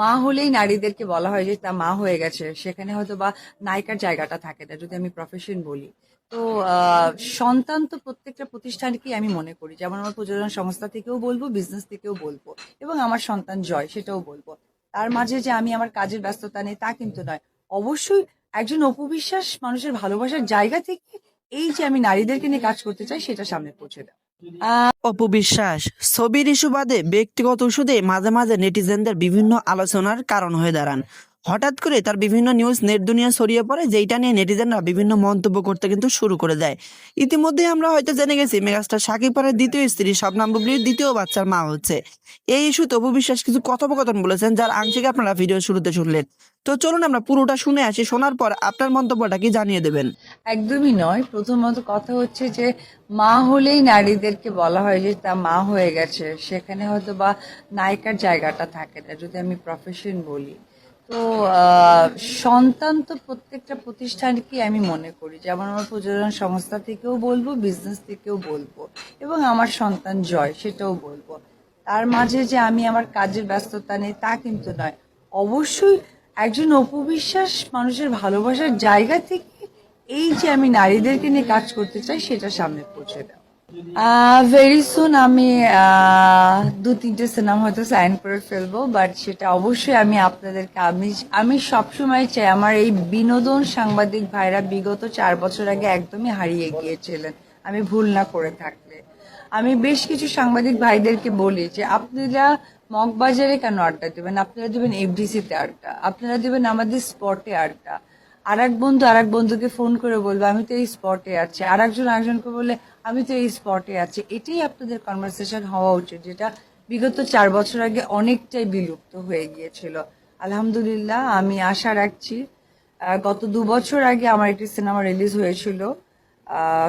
মা হলেই নারীদেরকে বলা হয় যে, তা মা হয়ে গেছে। সেখানে হয়তো বা নায়িকার জায়গাটা থাকে না, যদি আমি প্রফেশন বলি। তো সন্তান তো প্রত্যেকটা প্রতিষ্ঠানকেই আমি মনে করি। যেমন আমার প্রযোজনা সংস্থা থেকেও বলব বিজনেস থেকেও বলব। এবং আমার সন্তান জয়, সেটাও বলব। তার মাঝে যে আমি আমার কাজের ব্যস্ততা নেই, তা কিন্তু নয়। অবশ্যই একজন অপবিশ্বাস মানুষের ভালোবাসার জায়গা থেকে এই যে আমি নারীদেরকে নিয়ে কাজ করতে চাই, সেটা সামনে পৌঁছে অপবিশ্বাস। ছবির ইস্যু বাদে ব্যক্তিগত ইস্যুতে মাঝে মাঝে নেটিজেনদের বিভিন্ন আলোচনার কারণ হয়ে দাঁড়ান। হঠাৎ করে তার বিভিন্ন নিউজ নেট দুনিয়া ছড়িয়ে পড়ে, যেইটা নিয়ে নেটিজেনরা বিভিন্ন মন্তব্য করতে কিন্তু শুরু করে দেয়। ইতিমধ্যে আমরা হয়তো জেনে গেছি, মেগাস্টার শাকিব খানের দ্বিতীয় স্ত্রী শবনাম বুবলির দ্বিতীয় বাচ্চার মা হচ্ছে। এই ইস্যুতে অপবিশ্বাস কিছু কথোপকথন বলেছেন, যার আংশিক আপনারা ভিডিও শুরুতে শুনলেন। তো চলুন আমরা পুরোটা শুনে আসি, শোনার পর আপনার মন্তব্যটা কি জানিয়ে দেবেন? একদমই নয়। প্রথমত কথা হচ্ছে যে, মা হলেই নারীদেরকে বলা হয় যে, তা মা হয়ে গেছে। সেখানে হয়তো বা নায়িকার জায়গাটা থাকে না, যদি আমি প্রফেশন বলি। তো সন্তান তো প্রত্যেকটা প্রতিষ্ঠানকেই আমি মনে করি? যেমন আমার প্রযোজনা সংস্থা থেকেও বলব বিজনেস থেকেও বলব, এবং আমার সন্তান জয়, সেটাও বলব। তার মাঝে যে আমি আমার কাজের ব্যস্ততা নেই, তা কিন্তু নয়। অবশ্যই একজন অপবিশ্বাস মানুষের ভালোবাসার জায়গা থেকে এই যে আমি নারীদেরকে নিয়ে কাজ করতে চাই, সেটা সামনে পৌঁছে দেওয়া। ভেরি সুন আমি দু তিনটে সিনেমা হয়তো সাইন করে ফেলব বাট সেটা অবশ্যই আমি আপনাদেরকে আমি আমি সবসময় চাই আমার এই বিনোদন সাংবাদিক ভাইরা বিগত চার বছর আগে একদমই হারিয়ে গিয়েছিলেন, আমি ভুল না করে থাকলে। আমি বেশ কিছু সাংবাদিক ভাইদেরকে বলি যে, আপনারা মগবাজারে কেন আড্ডা দেবেন? আপনারা দেবেন এফডিসিতে আড্ডা, আপনারা দেবেন আমাদের স্পটে আড্ডা। আর এক বন্ধু আর এক বন্ধুকে ফোন করে বলবে, আমি তো এই স্পটে আছি। আর একজন আরেকজনকে বললে, আমি তো এই স্পটে আছি। এটাই আপনাদের কনভারসেশন হওয়া উচিত, যেটা বিগত চার বছর আগে অনেকটাই বিলুপ্ত হয়ে গিয়েছিল। আলহামদুলিল্লাহ, আমি আশা রাখছি গত দু বছর আগে আমার একটি সিনেমা রিলিজ হয়েছিল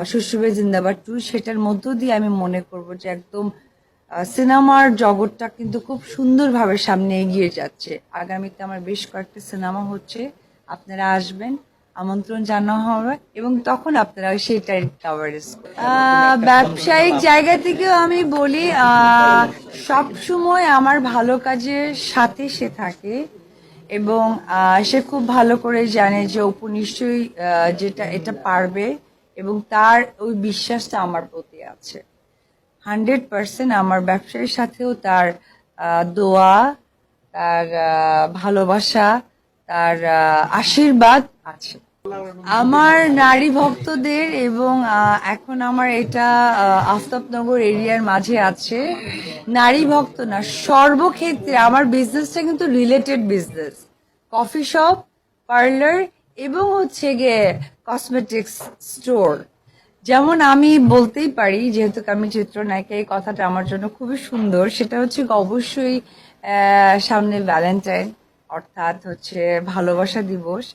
সুশুবে জিন্দাবাদ টু। সেটার মধ্য দিয়ে আমি মনে করব যে একদম সিনেমার জগৎটা কিন্তু খুব সুন্দরভাবে সামনে এগিয়ে যাচ্ছে। আগামীতে আমার বেশ কয়েকটি সিনেমা হচ্ছে। আপনারা আসবেন, আমন্ত্রণ জানানো হবে এবং তখন আপনারা সেটাই কাভারেজ ব্যবসায়িক জায়গা থেকেও আমি বলি সব সময় আমার ভালো কাজের সাথে সে থাকে এবং সে খুব ভালো করে জানে যে অপু নিশ্চয়ই যেটা, এটা পারবে এবং তার ওই বিশ্বাসটা আমার প্রতি আছে। হান্ড্রেড পার্সেন্ট আমার ব্যবসায়ের সাথেও তার দোয়া, তার ভালোবাসা তার আশীর্বাদ আছে। আমার নারী ভক্তদের এবং এখন আমার এটা আফতাবনগর এরিয়ার মাঝে আছে, নারী ভক্ত না, সর্বক্ষেত্রে আমার বিজনেসটা কিন্তু related business coffee shop parlour এবং হচ্ছে গিয়ে কসমেটিক্স স্টোর যেমন আমি বলতেই পারি, যেহেতু আমি চিত্রনায়িকা এই কথাটা আমার জন্য খুবই সুন্দর, সেটা হচ্ছে অবশ্যই সামনে ভ্যালেন্টাইন অর্থাৎ হচ্ছে ভালোবাসা দিবস।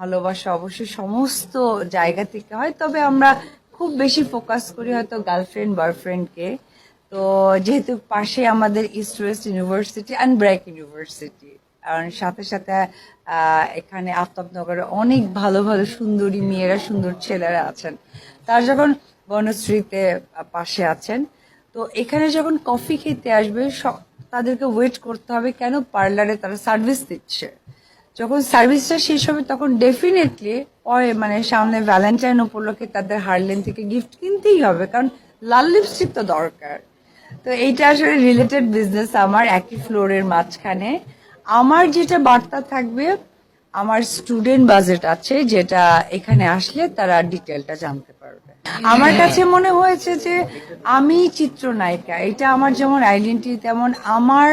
ভালোবাসা অবশ্যই সমস্ত জায়গা থেকে হয়, তবে আমরা খুব বেশি ফোকাস করি হয়তো গার্লফ্রেন্ড বয়ফ্রেন্ডকে তো যেহেতু পাশে আমাদের East West University and BRAC University আর সাথে সাথে এখানে আফতাবনগরে অনেক ভালো ভালো সুন্দরী মেয়েরা, সুন্দর ছেলেরা আছেন। তারা যখন বনশ্রীতে পাশে আছেন, তো এখানে যখন কফি খেতে আসবে তাদেরকে ওয়েট করতে হবে কেন পার্লারে তারা সার্ভিস দিচ্ছে? যখন সার্ভিসটা শেষ হবে তখন ডেফিনেটলি পরে মানে সামনে ভ্যালেন্টাইন উপলক্ষে তাদের হারলেন থেকে গিফট কিনতেই হবে, কারণ লাল লিপস্টিক তো দরকার। তো এইটা আসলে রিলেটেড বিজনেস আমার, একই ফ্লোরের মাঝখানে। আমার যেটা বার্তা থাকবে, আমার স্টুডেন্ট বাজেট আছে, যেটা এখানে আসলে তারা ডিটেলটা জানতে আমার কাছে মনে হয়েছে যে আমি চিত্রনায়িকা, এটা আমার যেমন আইডেন্টিটি তেমন আমার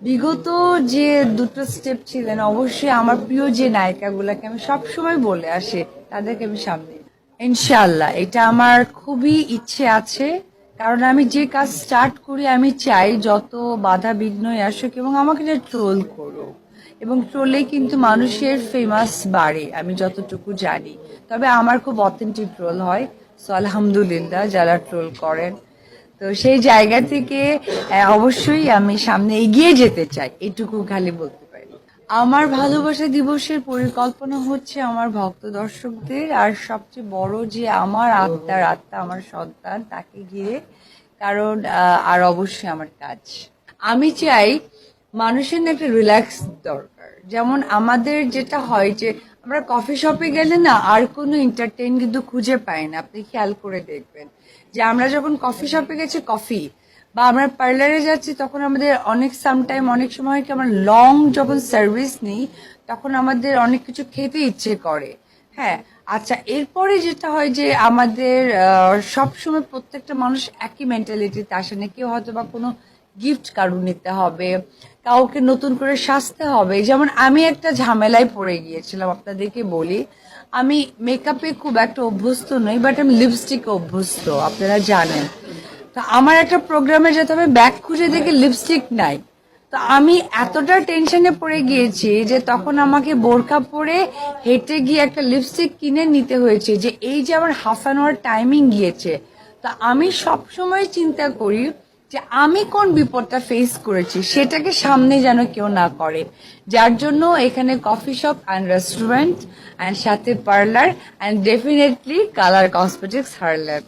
বিগত যে দুটো স্টেপ ছিলেন, অবশ্যই আমার প্রিয় যে নায়িকাগুলোকে আমি সবসময় বলে আসি, তাদেরকে আমি সামনে ইনশাল্লাহ এটা আমার খুবই ইচ্ছে আছে, কারণ আমি যে কাজ স্টার্ট করি, আমি চাই যত বাধা বিঘ্নই আসুক এবং আমাকে যে ট্রোল করুক। এবং ট্রোলে কিন্তু মানুষের ফেমাস বাড়ে, আমি যতটুকু জানি। তবে আমার খুব অথেন্টিক ট্রোল হয় সো আলহামদুলিল্লাহ যারা ট্রোল করেন। তো সেই জায়গা থেকে অবশ্যই আমি সামনে এগিয়ে যেতে চাই, এটুকু খালি বলতে পারি। আমার ভালোবাসা দিবসের পরিকল্পনা হচ্ছে আমার ভক্ত দর্শকদের, আর সবচেয়ে বড় যে আমার আত্মার আত্মা, আমার সন্তান, তাকে ঘিরে। কারণ আর অবশ্যই আমার কাজ। আমি চাই মানুষের না একটা রিল্যাক্স দরকার। যেমন আমাদের যেটা হয় যে, আমরা কফি শপে গেলে না আর কোনো এন্টারটেইন কিন্তু খুঁজে পাই না। আপনি খেয়াল করে দেখবেন যে, আমরা যখন কফি শপে গেছি কফি বা আমরা পার্লারে যাচ্ছি, তখন আমাদের অনেক সামটাইম অনেক সময় কি, আমরা লং যখন সার্ভিস নিই, তখন আমাদের অনেক কিছু খেতে ইচ্ছে করে। হ্যাঁ আচ্ছা এরপরে যেটা হয় যে, আমাদের সবসময় প্রত্যেকটা মানুষ একই মেন্টালিটিতে আসে না। কেউ হয়তো বা কোনো গিফট কারু নিতে হবে, কাউকে নতুন করে সাজতে হবে। যেমন আমি একটা ঝামেলায় পড়ে গিয়েছিলাম, আপনাদেরকে বলি। আমি মেকআপে খুব একটা অভ্যস্ত নই বাট আমি লিপস্টিকে অভ্যস্ত, আপনারা জানেন। তো আমার একটা প্রোগ্রামে যেতে হবে ব্যাগ খুঁজে দেখে লিপস্টিক নাই, তো আমি এতটা টেনশনে পড়ে গিয়েছি যে তখন আমাকে বোরকা পরে হেঁটে গিয়ে একটা লিপস্টিক কিনে নিতে হয়েছে যে, এই যে আমার হাফ অ্যান আওয়ার টাইমিং গিয়েছে, তো আমি সব সময় চিন্তা করি যে আমি কোন বিপদটা ফেস করেছি, সেটাকে সামনে যেন কেউ না করে। যার জন্য এখানে coffee shop and restaurant and সাথে parlour and definitely colour cosmetics Harland